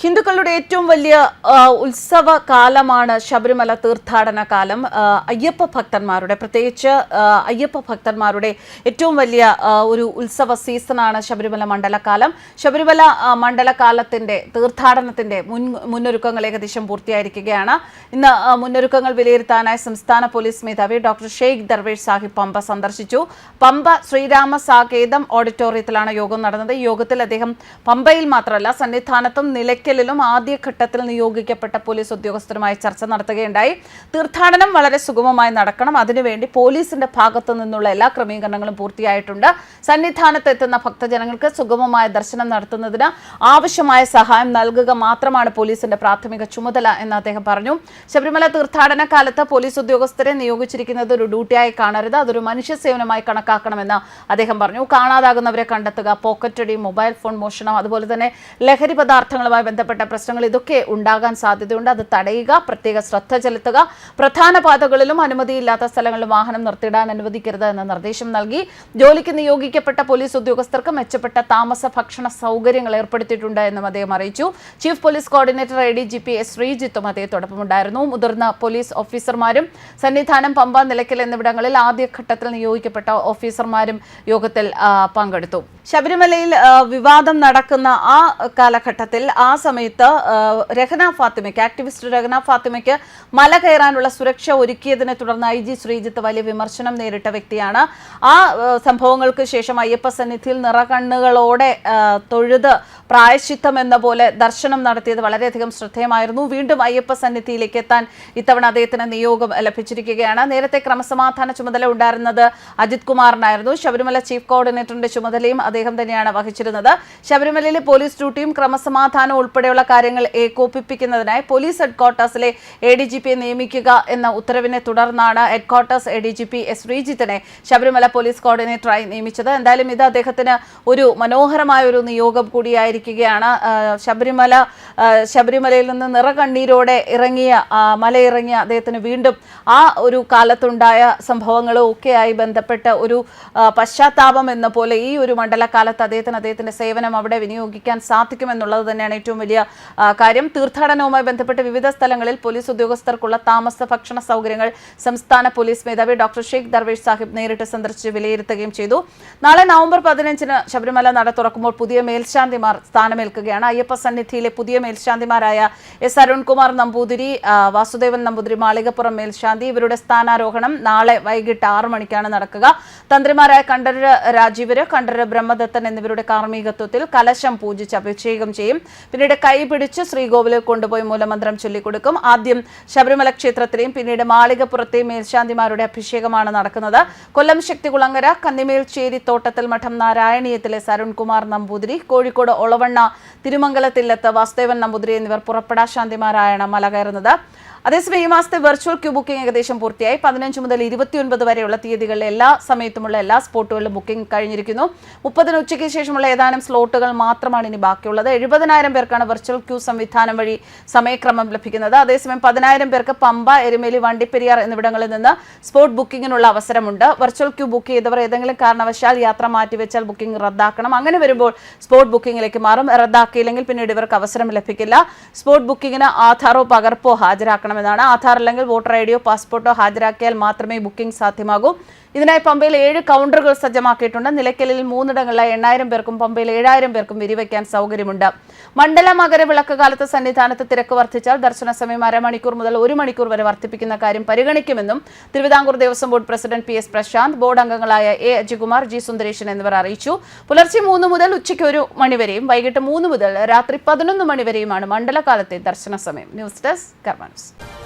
ഹിന്ദുക്കളുടെ ഏറ്റവും വലിയ ഉത്സവ കാലമാണ് ശബരിമല തീർത്ഥാടന കാലം. അയ്യപ്പ ഭക്തന്മാരുടെ പ്രത്യേകിച്ച് അയ്യപ്പ ഭക്തന്മാരുടെ ഏറ്റവും വലിയ ഒരു ഉത്സവ സീസണാണ് ശബരിമല മണ്ഡലകാലം. ശബരിമല മണ്ഡലകാലത്തിന്റെ തീർത്ഥാടനത്തിന്റെ മുൻ മുന്നൊരുക്കങ്ങൾ ഏകദേശം പൂർത്തിയായിരിക്കുകയാണ്. ഇന്ന് മുന്നൊരുക്കങ്ങൾ വിലയിരുത്താനായി സംസ്ഥാന പോലീസ് മേധാവി ഡോക്ടർ ഷെയ്ഖ് ദർവേഷ് സാഹിബ് പമ്പ സന്ദർശിച്ചു. പമ്പ ശ്രീരാമ സാകേതം ഓഡിറ്റോറിയത്തിലാണ് യോഗം നടന്നത്. യോഗത്തിൽ അദ്ദേഹം പമ്പയിൽ മാത്രമല്ല സന്നിധാനത്തും നിലയ്ക്കലിലും ആദ്യഘട്ടത്തിൽ നിയോഗിക്കപ്പെട്ട പോലീസ് ഉദ്യോഗസ്ഥരുമായി ചർച്ച നടത്തുകയുണ്ടായി. തീർത്ഥാടനം വളരെ സുഗമമായി നടക്കണം. അതിനുവേണ്ടി പോലീസിന്റെ ഭാഗത്തു നിന്നുള്ള എല്ലാ ക്രമീകരണങ്ങളും പൂർത്തിയായിട്ടുണ്ട്. സന്നിധാനത്ത് എത്തുന്ന ഭക്തജനങ്ങൾക്ക് സുഗമമായ ദർശനം നടത്തുന്നതിന് ആവശ്യമായ സഹായം നൽകുക മാത്രമാണ് പോലീസിന്റെ പ്രാഥമിക ചുമതല എന്ന് അദ്ദേഹം പറഞ്ഞു. ശബരിമല തീർത്ഥാടന കാലത്ത് പോലീസ് ഉദ്യോഗസ്ഥരെ നിയോഗിച്ചിരിക്കുന്നത് ഒരു ഡ്യൂട്ടിയായി കാണരുത്. അതൊരു മനുഷ്യ സേവനമായി കണക്കാക്കണമെന്ന് അദ്ദേഹം പറഞ്ഞു. കാണാതാകുന്നവരെ കണ്ടെത്തുക പോക്കറ്റടി മൊബൈൽ ഫോൺ മോഷണം അതുപോലെ തന്നെ ലഹരി പദാർത്ഥങ്ങളുമായി ബന്ധപ്പെട്ട പ്രശ്നങ്ങൾ ഇതൊക്കെ ഉണ്ടാകാൻ സാധ്യതയുണ്ട്. അത് തടയുക പ്രത്യേക ശ്രദ്ധ ചെലുത്തുക പ്രധാന പാതകളിലും അനുമതിയില്ലാത്ത സ്ഥലങ്ങളിലും വാഹനം നിർത്തിയിടാൻ അനുവദിക്കരുത് എന്ന നിർദ്ദേശം നൽകി. ജോലിക്ക് നിയോഗിക്കപ്പെട്ട പോലീസ് ഉദ്യോഗസ്ഥർക്ക് മെച്ചപ്പെട്ട താമസ ഭക്ഷണ സൗകര്യങ്ങൾ ഏർപ്പെടുത്തിയിട്ടുണ്ട് എന്നും അദ്ദേഹം അറിയിച്ചു. Chief police coordinator A D G P S ശ്രീജിത്തും അദ്ദേഹത്തോടൊപ്പമുണ്ടായിരുന്നു. മുതിർന്ന പോലീസ് ഓഫീസർമാരും സന്നിധാനം പമ്പ നിലയ്ക്കൽ എന്നിവിടങ്ങളിൽ ആദ്യഘട്ടത്തിൽ നിയോഗിക്കപ്പെട്ട ഓഫീസർമാരും യോഗത്തിൽ പങ്കെടുത്തു. ശബരിമലയിൽ വിവാദം നടക്കുന്ന ആ കാലഘട്ടത്തിൽ ആ സമയത്ത് രഹന ഫാത്തിമയ്ക്ക് ആക്ടിവിസ്റ്റ് രഹന ഫാത്തിമയ്ക്ക് മല കയറാനുള്ള സുരക്ഷ ഒരുക്കിയതിനെ തുടർന്ന് ഐ ജി ശ്രീജിത്ത് വലിയ വിമർശനം നേരിട്ട വ്യക്തിയാണ്. ആ സംഭവങ്ങൾക്ക് ശേഷം അയ്യപ്പ സന്നിധിയിൽ നിറകണ്ണുകളോടെ തൊഴുത് പ്രായശ്ചിത്തം എന്ന പോലെ ദർശനം നടത്തിയത് വളരെയധികം ശ്രദ്ധേയമായിരുന്നു. വീണ്ടും അയ്യപ്പ സന്നിധിയിലേക്ക് എത്താൻ ഇത്തവണ അദ്ദേഹത്തിന് നിയോഗം ലഭിച്ചിരിക്കുകയാണ്. നേരത്തെ ക്രമസമാധാന ചുമതല ഉണ്ടായിരുന്നത് അജിത് കുമാറിനായിരുന്നു. ശബരിമല ചീഫ് കോർഡിനേറ്ററിന്റെ ചുമതലയും അദ്ദേഹം തന്നെയാണ് വഹിച്ചിരുന്നത്. ശബരിമലയിലെ പോലീസ് ഡ്യൂട്ടിയും ക്രമസമാധാനവും ഉൾപ്പെടെയുള്ള കാര്യങ്ങൾ ഏകോപിപ്പിക്കുന്നതിനായി പോലീസ് ഹെഡ്ക്വാർട്ടേഴ്സിലെ എ ഡി ജി പിയെ നിയമിക്കുക എന്ന ഉത്തരവിനെ തുടർന്നാണ് headquarters A D G P S. ശ്രീജിത്തിനെ Sabarimala police കോർഡിനേറ്ററായി നിയമിച്ചത്. എന്തായാലും ഇത് അദ്ദേഹത്തിന് ഒരു മനോഹരമായ ഒരു നിയോഗം കൂടിയായിരിക്കുകയാണ്. ശബരിമല ശബരിമലയിൽ നിന്ന് നിറകണ്ണീരോടെ ഇറങ്ങിയ മലയിറങ്ങിയ അദ്ദേഹത്തിന് വീണ്ടും ആ ഒരു കാലത്തുണ്ടായ സംഭവങ്ങളും ഒക്കെയായി ബന്ധപ്പെട്ട ഒരു പശ്ചാത്താപം എന്ന പോലെ ഈ ഒരു മണ്ഡലകാലത്ത് അദ്ദേഹത്തിന് അദ്ദേഹത്തിന്റെ സേവനം അവിടെ വിനിയോഗിക്കാൻ സാധിക്കുമെന്നുള്ളത് തന്നെയാണ് ഏറ്റവും ആ, കാര്യം. തീർത്ഥാടനവുമായി ബന്ധപ്പെട്ട് വിവിധ സ്ഥലങ്ങളിൽ പോലീസ് ഉദ്യോഗസ്ഥർക്കുള്ള താമസ ഭക്ഷണ സൗകര്യങ്ങൾ സംസ്ഥാന പോലീസ് മേധാവി ഡോക്ടർ ഷെയ്ഖ് ദർവേഷ് സാഹിബ് നേരിട്ട് സന്ദർശിച്ച് വിലയിരുത്തുകയും ചെയ്തു. നാളെ നവംബർ പതിനഞ്ചിന് ശബരിമല നട തുറക്കുമ്പോൾ പുതിയ മേൽശാന്തിമാർ സ്ഥാനമേൽക്കുകയാണ്. അയ്യപ്പ സന്നിധിയിലെ പുതിയ മേൽശാന്തിമാരായ എസ് അരുൺകുമാർ നമ്പൂതിരി വാസുദേവൻ നമ്പൂതിരി മാളികപ്പുറം മേൽശാന്തി ഇവരുടെ സ്ഥാനാരോഹണം നാളെ വൈകിട്ട് ആറു മണിക്കാണ് നടക്കുക. തന്ത്രിമാരായ കണ്ഠരര് രാജീവര് കണ്ഠരര് ബ്രഹ്മദത്തൻ എന്നിവരുടെ കാർമ്മികത്വത്തിൽ കലശം പൂജിച്ച് അഭിഷേകം ചെയ്യും. പിന്നീട് കൈ പിടിച്ച് ശ്രീകോവിലിൽ കൊണ്ടുപോയി മൂലമന്ത്രം ചൊല്ലിക്കൊടുക്കും. ആദ്യം ശബരിമല ക്ഷേത്രത്തിലെയും പിന്നീട് മാളികപ്പുറത്തെയും മേൽശാന്തിമാരുടെ അഭിഷേകമാണ് നടക്കുന്നത്. കൊല്ലം ശക്തികുളങ്ങര കന്നിമേൽച്ചേരി തോട്ടത്തിൽ മഠം നാരായണീയത്തിലെ സരുൺകുമാർ നമ്പൂതിരി കോഴിക്കോട് ഒളവണ്ണ തിരുമംഗലത്തിലെത്ത് വാസുദേവൻ നമ്പൂതിരി എന്നിവർ പുറപ്പെടാശാന്തിമാരായാണ് മല കയറുന്നത്. അതേസമയം ഈ മാസത്തെ വെർച്വൽ ക്യൂ ബുക്കിംഗ് ഏകദേശം പൂർത്തിയായി. പതിനഞ്ച് മുതൽ ഇരുപത്തിയൊൻപത് വരെയുള്ള തീയതികളിലെ എല്ലാ സമയത്തുമുള്ള എല്ലാ സ്പോട്ടുകളിലും ബുക്കിംഗ് കഴിഞ്ഞിരിക്കുന്നു. മുപ്പതിന് ഉച്ചയ്ക്ക് ശേഷമുള്ള ഏതാനും സ്ലോട്ടുകൾ മാത്രമാണ് ഇനി ബാക്കിയുള്ളത്. എഴുപതിനായിരം പേർക്കാണ് വെർച്വൽ ക്യൂ സംവിധാനം വഴി സമയക്രമം ലഭിക്കുന്നത്. അതേസമയം പതിനായിരം പേർക്ക് പമ്പ എരുമേലി വണ്ടിപ്പെരിയാർ എന്നിവിടങ്ങളിൽ നിന്ന് സ്പോട്ട് ബുക്കിങ്ങിനുള്ള അവസരമുണ്ട്. വെർച്വൽ ക്യൂ ബുക്ക് ചെയ്തവർ ഏതെങ്കിലും കാരണവശാൽ യാത്ര മാറ്റിവെച്ചാൽ ബുക്കിംഗ് റദ്ദാക്കണം. അങ്ങനെ വരുമ്പോൾ സ്പോട്ട് ബുക്കിംഗിലേക്ക് മാറും. റദ്ദാക്കിയില്ലെങ്കിൽ പിന്നീട് ഇവർക്ക് അവസരം ലഭിക്കില്ല. സ്പോട്ട് ബുക്കിംഗിന് ആധാറോ പകർപ്പോ ഹാജരാക്കണമെന്നാണ് ആധാർ അല്ലെങ്കിൽ വോട്ടർ ഐ ഡിയോ പാസ്പോർട്ടോ ഹാജരാക്കിയാൽ മാത്രമേ ബുക്കിംഗ് സാധ്യമാകൂ. ഇതിനായി പമ്പയിൽ ഏഴ് കൗണ്ടറുകൾ സജ്ജമാക്കിയിട്ടുണ്ട്. നിലയ്ക്കലിൽ മൂന്നിടങ്ങളിലായി എണ്ണായിരം പേർക്കും പമ്പയിൽ ഏഴായിരം പേർക്കും വിരിവയ്ക്കാൻ സൗകര്യമുണ്ട്. മണ്ഡല മകരവിളക്ക് കാലത്ത് സന്നിധാനത്ത് തിരക്ക് വർദ്ധിച്ചാൽ ദർശന സമയം അരമണിക്കൂർ മുതൽ ഒരു മണിക്കൂർ വരെ വർദ്ധിപ്പിക്കുന്ന കാര്യം പരിഗണിക്കുമെന്നും Thiruvithamkoor Devaswom board president P S Prasanth board അംഗങ്ങളായ എ അജികുമാർ ജി സുന്ദരേശൻ എന്നിവർ അറിയിച്ചു. പുലർച്ചെ മൂന്ന് മുതൽ ഉച്ചയ്ക്ക് ഒരു മണിവരെയും വൈകിട്ട് മൂന്ന് മുതൽ രാത്രി പതിനൊന്ന് മണിവരെയുമാണ് മണ്ഡലകാലത്തെ ദർശന സമയം. News desk കർമാനസ്